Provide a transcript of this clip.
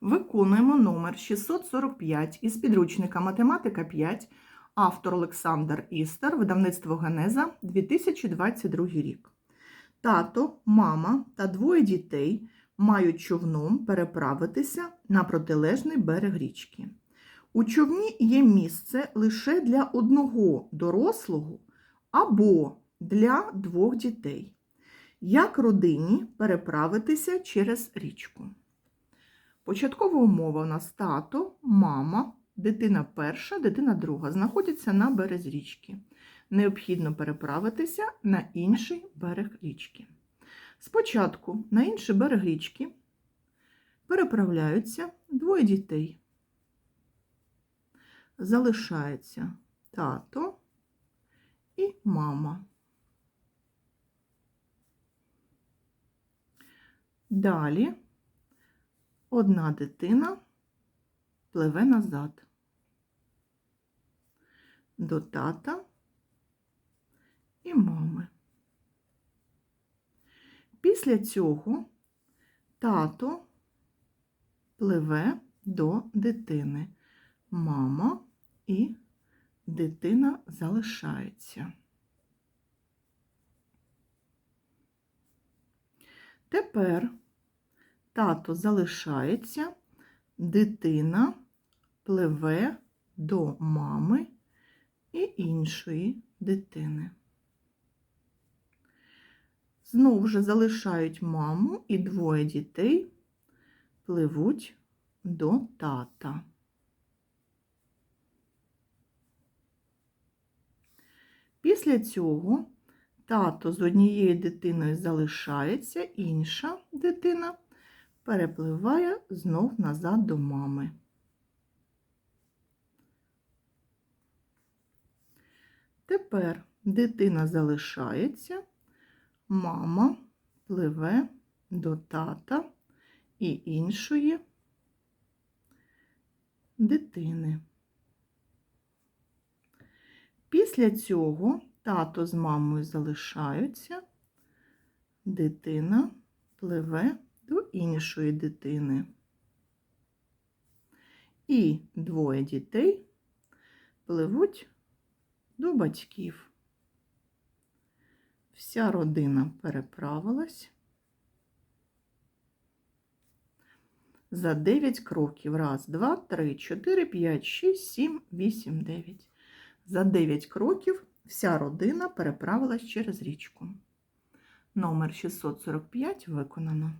Виконуємо номер 645 із підручника Математика 5, автор Олександр Істер, видавництво Генеза, 2022 рік. Тато, мама та двоє дітей мають човном переправитися на протилежний берег річки. У човні є місце лише для одного дорослого або для двох дітей. Як родині переправитися через річку? Початкова умова у нас тато, мама, дитина перша, дитина друга знаходяться на березі річки. Необхідно переправитися на інший берег річки. Спочатку на інший берег річки переправляються двоє дітей. Залишається тато і мама. Далі одна дитина пливе назад до тата і мами. Після цього тато пливе до дитини. Мама і дитина залишається. Тепер тато залишається, дитина пливе до мами і іншої дитини. Знову ж залишають маму і двоє дітей пливуть до тата. Після цього тато з однією дитиною залишається, інша дитина перепливає знов назад до мами. Тепер дитина залишається, мама пливе до тата і іншої дитини. Після цього тато з мамою залишаються, дитина пливе іншої дитини. І двоє дітей пливуть до батьків. Вся родина переправилась за 9 кроків. Раз, два, три, чотири, п'ять, шість, сім, вісім, дев'ять. За 9 кроків вся родина переправилась через річку. Номер 645 виконано.